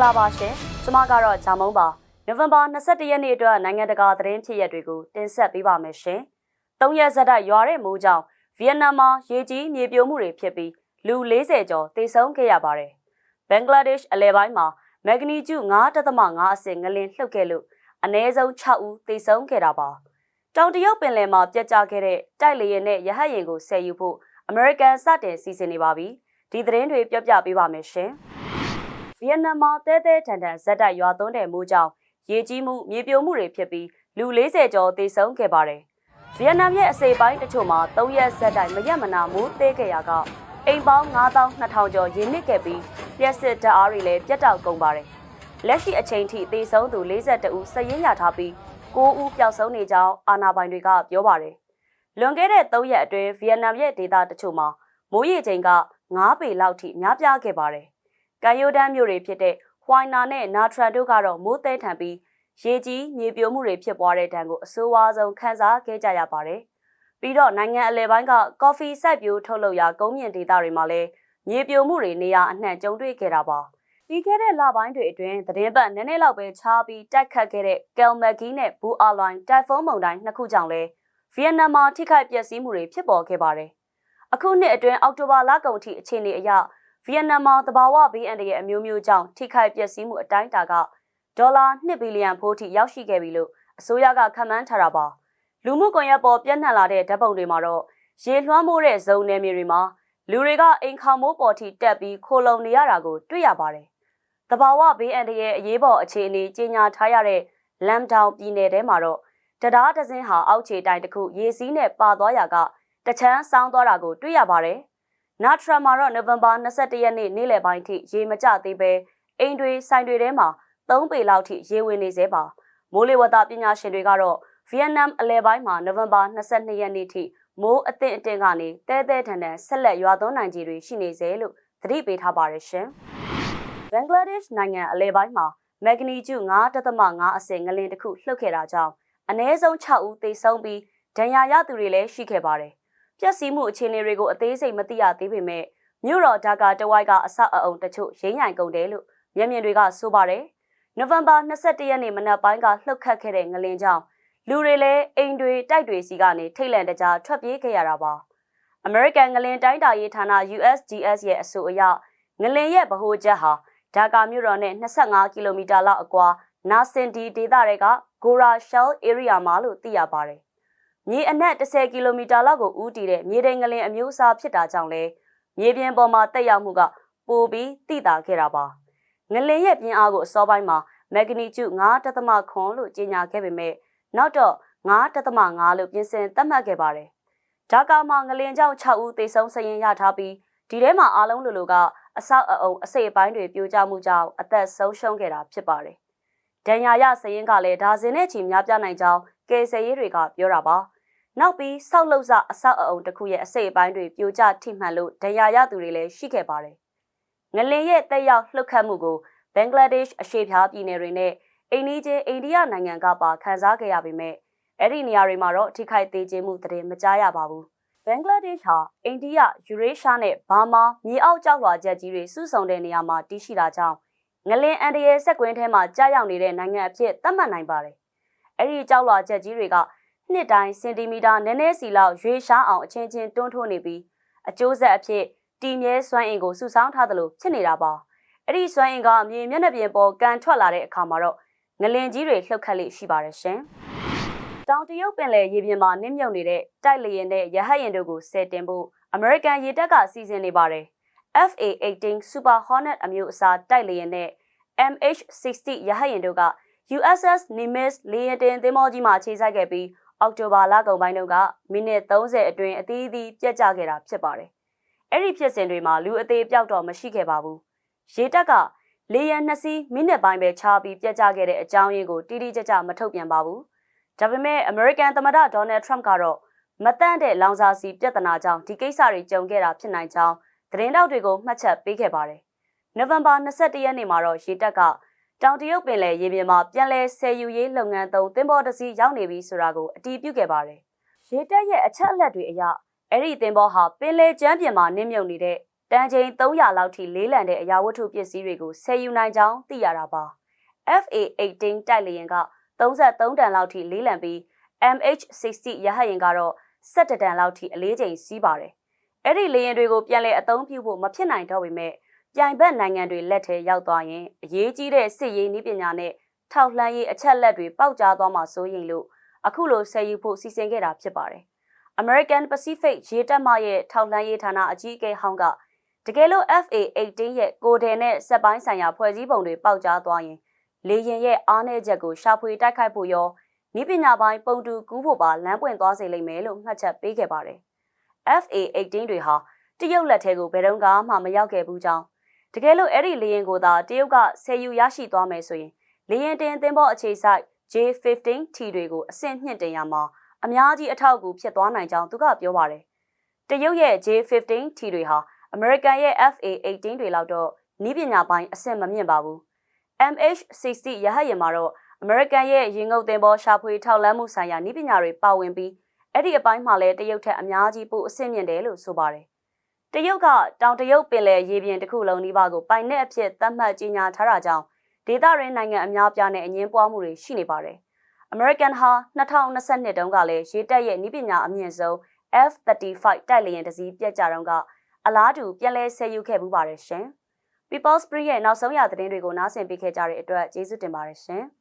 ္ဂလာပါရှင်ကျမကတော့ဂျာမုံပါနိုဝင်ဘာ22ရက်နေ့အတွက်နိုင်ငံတကာသတင်းဖြစ်ရပ်တွေကိုတင်ဆက်ပေးပါမယ်ရှင်၃ရက်ဇက်တိုက်ရွာတဲ့မိုးကြောင့်ဗီယက်နမ်မှာရေကြီးမြေပြိုမှုတွေဖြစ်ပြီးလူ40ကျော်သေဆုံးခဲ့ရပါတယ်ဘင်္ဂလားဒေ့ရှ်အလဲပိုင်းမှာမက်ဂနီကျူ9.5အဆင့်ငလင်လှုပ်ခဲ့လို့အနည်းဆုံး6ဦးသေဆုံးခဲ့တာပါတောင်တရုတ်ပင်လယ်မှာပြက်ကျခဲ့တဲ့တိုက်လေယာဉ်နဲ့ရဟတ်ယာဉ်ကိုဆယ်ယူဖို့အမေရိကန်စတင်စီစဉ်နေပါပြီဒီသတင်းတွေပြောပြပေးပါမယ်ရှင် ဗီယက်နမ်မှာတဲတဲထန်ထန်ဇက်တိုက်ရွာသွန်းတဲ့မိုးကြောင့်ရေကြီးမှုမြေပြိုမှုတွေဖြစ်ပြီးလူ40ကျော်သေဆုံးခဲ့ပါတယ်ဗီယက်နမ်ရဲ့အစိပ်ပိုင်းတချို့မှာ3ရက်ဇက်တိုက်မရက်မနာမိုးသေးခဲ့ရာကအိမ်ပေါင်း9200ကျော်ရေနစ်ခဲ့ပြီးပြက်စစ်ဓာတ်အားတွေလည်းပြတ်တောက်ကုန်ပါတယ်လက်ရှိအချိန်ထိသေဆုံးသူ42ဦးစည်ရင်းရထားပြီး9ဦးပျောက်ဆုံးနေကြောင်းအာဏာပိုင်တွေကပြောပါတယ်လွန်ခဲ့တဲ့3ရက်အတွင်းဗီယက်နမ်ရဲ့ဒေသတချို့မှာမိုးရေချိန်က9ပေလောက်ထိများပြားခဲ့ပါတယ်။ ကန်ယိုဒန်မြို့တွေဖြစ်တဲ့ဟွိုင်နာနဲ့နာထရန်တို့ကတော့မိုးသဲထန်ပြီးရေကြီးမြေပြိုမှုတွေဖြစ်ပွားတဲ့တံကိုအဆိုးဝါးဆုံးခံစားခဲ့ကြရပါတယ်။ပြီးတော့နိုင်ငံအလဲပိုင်းကကော်ဖီစိုက်ပျိုးထုတ်လုပ်ရာကုန်းမြင့်ဒေသတွေမှာလည်းမြေပြိုမှုတွေနေရာအနှံ့ကြုံတွေ့ခဲ့တာပါ။ပြီးခဲ့တဲ့လပိုင်းတွေအတွင်းသတင်းပတ်နည်းနည်းလောက်ပဲချားပြီးတိုက်ခတ်ခဲ့တဲ့ကယ်မဂီနဲ့ဘူအာလိုင်းတိုင်ဖုန်းမုန်တိုင်းနှစ်ခုကြောင့်လဲဗီယက်နမ်မှာထိခိုက်ပျက်စီးမှုတွေဖြစ်ပေါ်ခဲ့ပါတယ်။အခုနှစ်အတွင်းအောက်တိုဘာလကုန်ထိအခြေအနေအရ ဗီယက်နမ်မှာတဘာဝဘေးအန္တရာယ်အမျိုးမျိုးကြောင့်ထိခိုက်ပျက်စီးမှုအတိုင်းအတာကဒေါ်လာ2ဘီလီယံဖိုးထိရောက်ရှိခဲ့ပြီလို့အစိုးရကခန့်မှန်းထားတာပါလူမှုကွန်ရက်ပေါ်ပြန့်နှံ့လာတဲ့ဓာတ်ပုံတွေမှာတော့ရေလွှမ်းမိုးတဲ့ဇုံနယ်မြေတွေမှာလူတွေကအိမ်ခေါမိုးပေါ်ထိတက်ပြီးခိုလုံနေရတာကိုတွေ့ရပါတယ်တဘာဝဘေးအန္တရာယ်အရေးပေါ်အခြေအနေကြီးညာထားရတဲ့လမ်ဒေါင်ပြည်နယ်ထဲမှာတော့တရားဒဇင်းဟာအောက်ခြေတိုင်းတစ်ခုရေစီးနဲ့ပါသွားရာကတချမ်းဆောင်းသွားတာကိုတွေ့ရပါတယ်။ နာထရမှာတော့နိုဝင်ဘာ22ရက်နေ့နေ့လယ်ပိုင်းထိရေမကျသေးပဲအိမ်တွေဆိုင်တွေထဲမှာ3ပေလောက်ထိရေဝင်နေသေးပါ။မိုးလေဝသပညာရှင်တွေကတော့ဗီယက်နမ်အလဲပိုင်းမှာနိုဝင်ဘာ22ရက်နေ့ထိမိုးအသင့်အင့်ကနေတဲတဲထန်ထန်ဆက်လက်ရွာသွန်းနိုင်ခြေတွေရှိနေသေးလို့သတိပေးထားပါရရှင်။ဘင်္ဂလားဒေ့ရှ်နိုင်ငံအလဲပိုင်းမှာမက်ဂနီကျူ9.5အဆင့်ငလင်တစ်ခုလှုပ်ခဲ့တာကြောင့်အနည်းဆုံး6ဦးသေဆုံးပြီးဒဏ်ရာရသူတွေလည်းရှိခဲ့ပါတယ်။ ပျက်စီးမှုအခြေအနေတွေကိုအသေးစိတ်မသိရသေးပေမဲ့မြို့တော်ဒါကာတဝိုက်ကအဆောက်အအုံတချို့ရင်းရိုင်ကုန်တယ်လို့မျက်မြင်တွေကဆိုပါတယ်။နိုဝင်ဘာ22ရက်နေ့မနက်ပိုင်းကလှုပ်ခတ်ခဲ့တဲ့ငလင်ကြောင့်လူတွေလည်းအိမ်တွေတိုက်တွေစီကနေထိတ်လန့်တကြားထွက်ပြေးခဲ့ရတာပါ။ American ငလင်တိုင်းတာရေးဌာန USGS ရဲ့အဆိုအရငလင်ရဲ့ဗဟိုချက်ဟာဒါကာမြို့တော်နဲ့25ကီလိုမီတာလောက်အကွာနာစင်ဒီဒေသတွေကဂိုရာရှယ် area မှာလို့သိရပါတယ်။ မြေအနက်10ကီလိုမီတာလောက်ကိုဦးတည်တဲ့မြေတိမ်ငလင်အမျိုးအစားဖြစ်တာကြောင့်လဲမြေပြင်ပေါ်မှာတက်ရောက်မှုကပိုပြီးတိတာခဲ့တာပါ။ငလင်ရဲ့ပြင်းအားကိုအစောပိုင်းမှာမက်ဂနီကျူ9.9လို့ကြေညာခဲ့ပေမဲ့နောက်တော့9.5လို့ပြင်ဆင်သတ်မှတ်ခဲ့ပါတယ်။ဒါကာမှာငလင်ကြောင့်6ဦးသေဆုံးစရင်ရထားပြီးဒီထဲမှာအားလုံးလူလူကအဆောက်အအုံအစိပ်ပိုင်းတွေပြိုကျမှုကြောင့်အသက်ဆုံးရှုံးခဲ့တာဖြစ်ပါတယ်။ဒဏ်ရာရစရင်ကလည်းဒါဇင်နဲ့ချီများပြားနိုင်ကြောင်း ကယ်ဆယ်ရေးတွေကပြောတာပါ။နောက်ပြီးဆောက်လုပ်စအဆောက်အအုံတစ်ခုရဲ့အစိပ်ပိုင်းတွေပြိုကျထိမှန်လို့ဒဏ်ရာရသူတွေလည်းရှိခဲ့ပါတယ်။ငလင်ရဲ့တက်ရောက်လှုပ်ခတ်မှုကိုဘင်္ဂလားဒေ့ရှ်အရှေ့ဖျားပြည်နယ်တွေနဲ့အိန္ဒိယအိန္ဒိယနိုင်ငံကပါခံစားခဲ့ရပေမဲ့အဲ့ဒီနေရာတွေမှာတော့ထိခိုက်သေးခြင်းမှုသတင်းမကြားရပါဘူး။ဘင်္ဂလားဒေ့ရှ်ဟာအိန္ဒိယယူရေးရှားနဲ့ဘာမာမြေအောက်ကျောက်လွှာချက်ကြီးတွေစုဆုံတဲ့နေရာမှာတည်ရှိတာကြောင့်ငလင်အန်ဒီရဲ့စက်ကွင်းထဲမှာကြားရောက်နေတဲ့နိုင်ငံအဖြစ်သတ်မှတ်နိုင်ပါတယ်။ အဲ့ဒီကျောက်လွှာချက်ကြီးတွေကနှစ်တိုင်းစင်တီမီတာနည်းနည်းစီလောက်ရွေးရှားအောင်အချင်းချင်းတွန်းထိုးနေပြီးအကျိုးဆက်အဖြစ်တီမြဲစွမ်းအင်ကိုစုဆောင်းထားသလိုဖြစ်နေတာပါ။အဲ့ဒီစွမ်းအင်ကမြေမျက်နှာပြင်ပေါ်ကန်ထွက်လာတဲ့အခါမှာတော့ငလင်ကြီးတွေလှုပ်ခတ်လိရှိပါတယ်ရှင်။တောင်တရုတ်ပင်လယ်ရေပြင်မှာနစ်မြုပ်နေတဲ့တိုက်လေယာဉ်နဲ့ရဟတ်ယာဉ်တို့ကိုဆယ်တင်ဖို့အမေရိကန်ရေတပ်ကစီစဉ်နေပါတယ်။ FA-18 Super Hornet အမျိုးအစားတိုက်လေယာဉ်နဲ့ MH-60 ရဟတ်ယာဉ်တို့က USS Nimitz လေယာဉ်တင်သင်္ဘောကြီးမှာခြေစိုက်ခဲ့ပြီးအောက်တိုဘာလကုန်ပိုင်းတုန်းကမိနစ်30အတွင်းအသီးသီးပြတ်ကျခဲ့တာဖြစ်ပါတယ်။အဲ့ဒီဖြစ်စဉ်တွေမှာလူအသေးပြောက်တော့မရှိခဲ့ပါဘူး။ရေတပ်ကလေယာဉ်နှစ်စီးမိနစ်ပိုင်းပဲချားပြီးပြတ်ကျခဲ့တဲ့အကြောင်းရင်းကိုတိတိကျကျမထုတ်ပြန်ပါဘူး။ဒါပေမဲ့အမေရိကန်သမ္မတဒေါ်နယ်ထရမ့်ကတော့မတန့်တဲ့လောင်စာဆီပြဿနာကြောင့်ဒီကိစ္စတွေကြုံခဲ့တာဖြစ်နိုင်ကြောင်းသတင်းတောက်တွေကိုမှတ်ချက်ပေးခဲ့ပါတယ်။နိုဝင်ဘာ22ရက်နေ့မှာတော့ရေတပ်က တောင်တရုတ်ပင်လယ်ရေပြင်မှာပြန်လည်ဆယ်ယူရေးလုပ်ငန်းသုံးသင်္ဘောတစ်စီးရောက်နေပြီဆိုတာကိုအတည်ပြုခဲ့ပါတယ်။ရေတပ်ရဲ့အချက်အလက်တွေအရအဲ့ဒီသင်္ဘောဟာပင်လယ်ကျမ်းပြင်မှာနင်းမြုပ်နေတဲ့တန်ချိန်300လောက်ထိလေးလံတဲ့အရာဝတ္ထုပစ္စည်းတွေကိုဆယ်ယူနိုင်ကြောင်းသိရတာပါ FA18 တိုက်လေယာဉ်က33တန်လောက်ထိလေးလံပြီး MH60 ရဟတ်ယာဉ်ကတော့17တန်လောက်ထိအလေးချိန်စီးပါတယ်အဲ့ဒီလေယာဉ်တွေကိုပြန်လည်အသုံးပြုဖို့မဖြစ်နိုင်တော့ပေမဲ့ ပြိုင်ဘက်နိုင်ငံတွေလက်ထဲရောက်သွားရင်အရေးကြီးတဲ့စစ်ရေးနည်းပညာနဲ့ထောက်လှမ်းရေးအချက်လက်တွေပေါက်ကြားသွားမှာစိုးရိမ်လို့အခုလိုဆယ်ယူဖို့စီစဉ်ခဲ့တာဖြစ်ပါတယ်။ American Pacific ရေတပ်မရဲ့ထောက်လှမ်းရေးဌာနအကြီးအကဲဟောင်းကတကယ်လို့ FA18 ရဲ့ကိုဒယ်နဲ့စက်ပိုင်းဆိုင်ရာဖွဲ့စည်းပုံတွေပေါက်ကြားသွားရင်လေရင်ရဲ့အားနည်းချက်ကိုရှာဖွေတိုက်ခိုက်ဖို့ရောဤပညာပိုင်းပုံတူကူးဖို့ပါလမ်းပွင့်သွားစေလိမ့်မယ်လို့မှတ်ချက်ပေးခဲ့ပါတယ်။ FA18 တွေဟာတရုတ်လက်ထဲကိုဘယ်တော့မှမရောက်ခဲ့ဘူးကြောင်း တကယ်လို့အဲ့ဒီလေရင်ကိုသာတရုတ်ကဆယ်ယူရရှိသွားမယ်ဆိုရင်လေရင်တင်သင်္ဘောအခြေစိုက် J15T တွေကိုအဆင့်မြင့်တင်ရမှာအများကြီးအထောက်အကူဖြစ်သွားနိုင်ကြောင်းသူကပြောပါတယ်။တရုတ်ရဲ့ J15T တွေဟာ American ရဲ့ FA18 တွေလောက်တော့နီးပညာပိုင်းအဆင့်မမြင့်ပါဘူး။ MH60 ရဟတ်ယာဉ်မှာတော့ American ရဲ့ရေငုပ်သင်္ဘောရှာဖွေထောက်လန်းမှုဆိုင်ရာနီးပညာတွေပါဝင်ပြီးအဲ့ဒီအပိုင်းမှာလည်းတရုတ်ထက်အများကြီးပိုအဆင့်မြင့်တယ်လို့ဆိုပါတယ်။ တရုတ်ကတောင်တရုတ်ပင်လယ်ရေပြင်တစ်ခုလုံးနီးပါးကိုပိုင်နက်အဖြစ်သတ်မှတ်ကြေညာထားတာကြောင့်ဒေသရင်းနိုင်ငံအများပြားနဲ့အငင်းပွားမှုတွေရှိနေပါတယ်။ American ဟာ2022တုန်းကလည်းရေတပ်ရဲ့နည်းပညာအမြင့်ဆုံး F-35 တိုက်လေယာဉ်တစ်စီးပြက်ကြတော့ကအလားတူပြန်လဲဆယ်ယူခဲ့ပူးပါတယ်ရှင်။ People Spree ရဲ့နောက်ဆုံးရသတင်းတွေကိုနားဆင်ပေးခဲ့ကြတဲ့အတွက်ကျေးဇူးတင်ပါတယ်ရှင်။